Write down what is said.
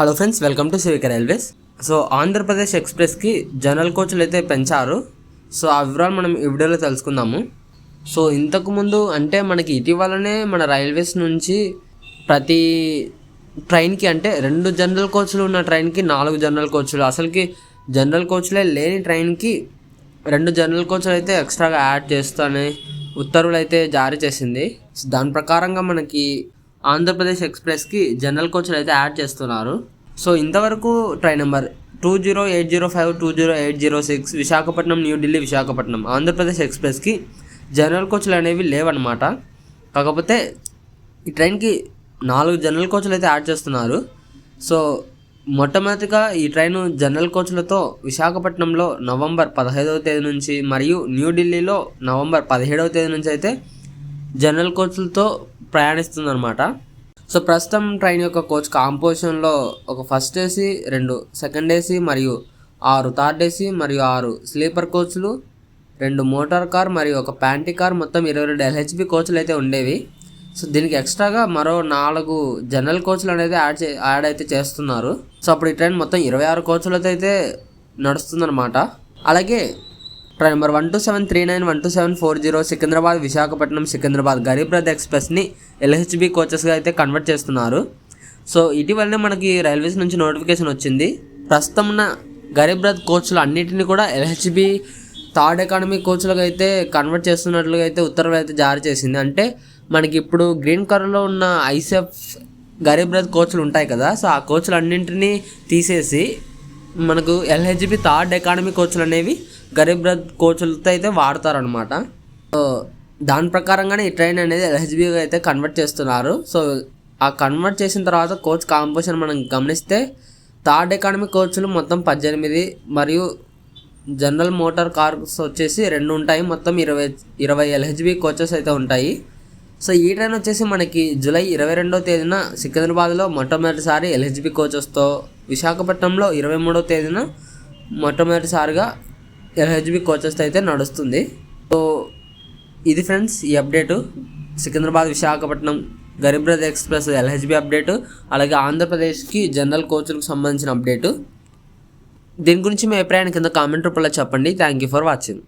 Hello friends welcome to Shivika railways. So Andhra Pradesh ఎక్స్ప్రెస్కి general కోచ్లు అయితే పెంచారు. So ఆ వివరాలు మనం ఈ వీడియోలో తెలుసుకుందాము. సో ఇంతకుముందు అంటే మనకి ఇటీవలనే మన రైల్వేస్ నుంచి ప్రతి ట్రైన్కి అంటే రెండు జనరల్ కోచ్లు ఉన్న ట్రైన్కి నాలుగు జనరల్ కోచ్లు. అసలుకి జనరల్ కోచ్లే లేని ట్రైన్కి రెండు జనరల్ కోచ్లు అయితే ఎక్స్ట్రాగా యాడ్ చేస్తానే ఉత్తర్వులు అయితే జారీ చేసింది. సో దాని ప్రకారంగా మనకి ఆంధ్రప్రదేశ్ ఎక్స్ప్రెస్కి జనరల్ కోచ్లు అయితే యాడ్ చేస్తున్నారు. సో ఇంతవరకు train number two zero eight zero five two zero eight zero six Visakhapatnam New Delhi Visakhapatnam Andhra Pradesh ఎక్స్ప్రెస్కి general కోచ్లు అనేవి లేవన్నమాట. కాకపోతే ఈ ట్రైన్కి నాలుగు జనరల్ కోచ్లు అయితే యాడ్ చేస్తున్నారు. సో మొట్టమొదటిగా ఈ ట్రైన్ జనరల్ కోచ్లతో విశాఖపట్నంలో నవంబర్ పదహైదవ తేదీ నుంచి మరియు న్యూఢిల్లీలో నవంబర్ పదిహేడవ తేదీ నుంచి అయితే జనరల్ కోచ్లతో ప్రయాణిస్తుందన్నమాట. సో ప్రస్తుతం ట్రైన్ యొక్క కోచ్ కాంపోజిషన్లో ఒక ఫస్ట్ ఏసీ రెండు సెకండ్ ఏసీ మరియు ఆరు థర్డ్ ఏసీ మరియు ఆరు స్లీపర్ కోచ్లు రెండు మోటార్ కార్ మరియు ఒక ప్యాంటీ కార్. మొత్తం ఇరవై రెండు ఎల్హెచ్బి కోచ్లు అయితే ఉండేవి. సో దీనికి ఎక్స్ట్రాగా మరో నాలుగు జనరల్ కోచ్లు అనేది యాడ్ చే యాడ్ అయితే చేస్తున్నారు. సో అప్పుడు ఈ ట్రైన్ మొత్తం ఇరవై ఆరు కోచ్లతో అయితే నడుస్తుందన్నమాట. అలాగే train number one two seven three nine one two seven four zero Secunderabad Visakhapatnam Secunderabad. Garib Rath ఎక్స్ప్రెస్ని LHB కోచెస్గా అయితే కన్వర్ట్ చేస్తున్నారు. సో ఇటీవలనే మనకి రైల్వేస్ నుంచి నోటిఫికేషన్ వచ్చింది. ప్రస్తుతం ఉన్న గరీబ్ రథ్ కోచ్లు అన్నిటిని కూడా ఎల్హెచ్బి థర్డ్ ఎకానమీ కోచ్లుగా అయితే కన్వర్ట్ చేస్తున్నట్లుగా అయితే ఉత్తర్వులు అయితే జారీ చేసింది. అంటే మనకి ఇప్పుడు గ్రీన్ కలర్లో ఉన్న ఐసెఫ్ గరీబ్ రథ్ కోచ్లు ఉంటాయి కదా సో ఆ కోచ్లు అన్నింటినీ తీసేసి మనకు ఎల్హెచ్బి థర్డ్ ఎకానమీ కోచ్లు అనేవి గరీబ్ రథ్ కోచ్లతో అయితే వాడతారనమాట దాని ప్రకారంగానే ఈ ట్రైన్ అనేది ఎల్హెచ్బిగా అయితే కన్వర్ట్ చేస్తున్నారు. సో ఆ కన్వర్ట్ చేసిన తర్వాత కోచ్ కాంపోజిషన్ మనం గమనిస్తే థర్డ్ ఎకానమీ కోచ్లు మొత్తం పద్దెనిమిది మరియు జనరల్ మోటార్ కార్స్ వచ్చేసి రెండు ఉంటాయి. మొత్తం ఇరవై ఇరవై ఎల్హెచ్బి కోచెస్ అయితే ఉంటాయి. సో ఈ ట్రైన్ వచ్చేసి మనకి జూలై ఇరవై రెండో తేదీన సికింద్రాబాద్లో మొట్టమొదటిసారి ఎల్హెచ్బి కోచెస్తో విశాఖపట్నంలో ఇరవై మూడో తేదీన మొట్టమొదటిసారిగా ఎల్హెచ్బి కోచెస్తో అయితే నడుస్తుంది. సో ఇది ఫ్రెండ్స్ ఈ update. Secunderabad Visakhapatnam Garib Rath express LHB update అలాగే ఆంధ్రప్రదేశ్కి జనరల్ కోచ్లకు సంబంధించిన అప్డేటు. దీని గురించి మీ అభిప్రాయాన్ని కింద కామెంట్ రూపంలో చెప్పండి. Thank you for watching.